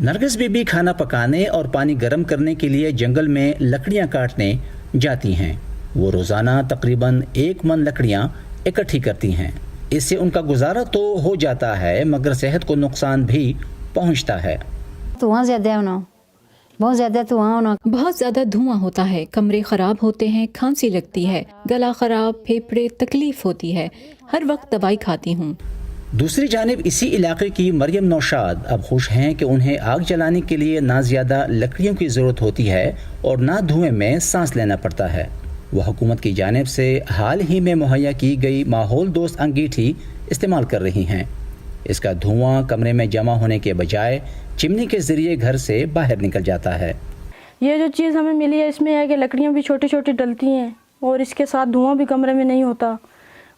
नरगिस बीबी खाना पकाने और पानी गर्म करने के लिए जंगल में लकड़ियाँ काटने जाती हैं। वो रोज़ाना तकरीबन एक मन लकड़ियाँ इकट्ठी करती हैं। इससे उनका गुजारा तो हो जाता है मगर सेहत को नुकसान भी पहुँचता है। ज़्यादा है बहुत ज़्यादा धुआँ होना। बहुत ज़्यादा धुआँ होता है कमरे खराब होते हैं खांसी लगती है गला खराब फेफड़े तकलीफ़ होती है। हर वक्त दवाई खाती हूँ। दूसरी जानब इसी इलाके की मरियम नौशाद अब खुश हैं कि उन्हें आग जलाने के लिए ना ज़्यादा लकड़ियों की ज़रूरत होती है और ना धुएँ में सांस लेना पड़ता है। वह हुकूमत की जानब से हाल ही में मुहैया की गई माहौल दोस्त अंगीठी इस्तेमाल कर रही हैं। इसका धुआँ कमरे में जमा होने के बजाय चिमनी के ज़रिए घर से बाहर निकल जाता है। ये जो चीज़ हमें मिली है, इसमें है कि लकड़ियाँ भी छोटी छोटी डलती हैं और इसके साथ धुआँ भी कमरे में नहीं होता।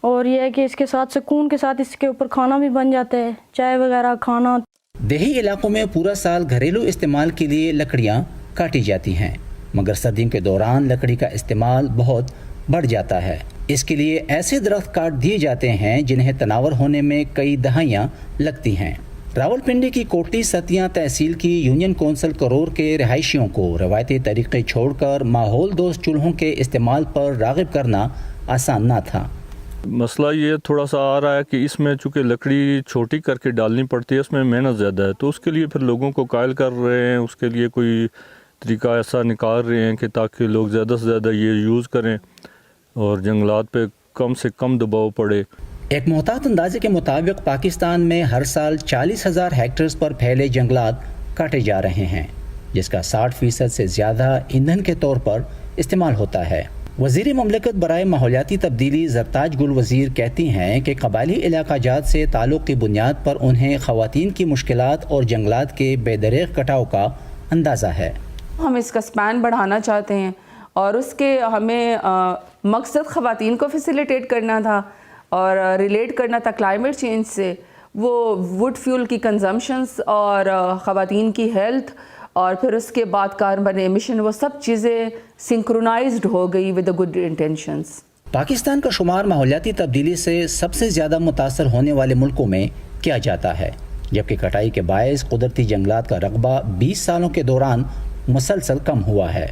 और ये है कि इसके साथ सुकून के साथ इसके ऊपर खाना भी बन जाता है, चाय वगैरह, खाना। देही इलाकों में पूरा साल घरेलू इस्तेमाल के लिए लकड़ियाँ काटी जाती हैं, मगर सर्दियों के दौरान लकड़ी का इस्तेमाल बहुत बढ़ जाता है। इसके लिए ऐसे दरख्त काट दिए जाते हैं जिन्हें तनावर होने में कई दहाइयाँ लगती हैं। रावलपिंडी की कोटी सतिया तहसील की यूनियन कौंसिल करोर के रहायशियों को रवायती तरीके छोड़कर माहौल दोस्त चूल्हों के इस्तेमाल पर रागब करना आसान ना था। मसला ये थोड़ा सा आ रहा है कि इसमें चूँकि लकड़ी छोटी करके डालनी पड़ती है, उसमें मेहनत ज़्यादा है तो उसके लिए फिर लोगों को कायल कर रहे हैं, उसके लिए कोई तरीका ऐसा निकाल रहे हैं कि ताकि लोग ज़्यादा से ज़्यादा ये यूज़ करें और जंगलात पे कम से कम दबाव पड़े। एक मोहतात अंदाजे के मुताबिक पाकिस्तान में हर साल चालीस हज़ार हेक्टर्स पर फैले जंगलात काटे जा रहे हैं, जिसका साठ फ़ीसद से ज़्यादा ईंधन के तौर पर इस्तेमाल होता है। वज़ीर ममलकत बरए माहौलियाती तब्दीली जरताज गुल वज़ीर कहती हैं कि कबायली इलाका जात से ताल्लुक़ की बुनियाद पर उन्हें ख़वातीन की मुश्किलात और जंगलात के बेदरेग कटाव का अंदाज़ा है। हम इसका स्पैन बढ़ाना चाहते हैं और उसके हमें अ, मकसद ख़वातीन को फैसिलिटेट करना था और रिलेट करना था क्लाइमेट चेंज से। वो वुड फ्यूल की कंजम्पशंस और ख़वातीन की हेल्थ और फिर उसके बाद कार्बन एमिशन वो सब चीज़ें सिंक्रोनाइज्ड हो गई विद गुड इंटेंशंस पाकिस्तान का शुमार माहौलियाती तब्दीली से सबसे ज़्यादा मुतासर होने वाले मुल्कों में किया जाता है, जबकि कटाई के बायस कुदरती जंगलात का रकबा 20 सालों के दौरान मुसलसल कम हुआ है।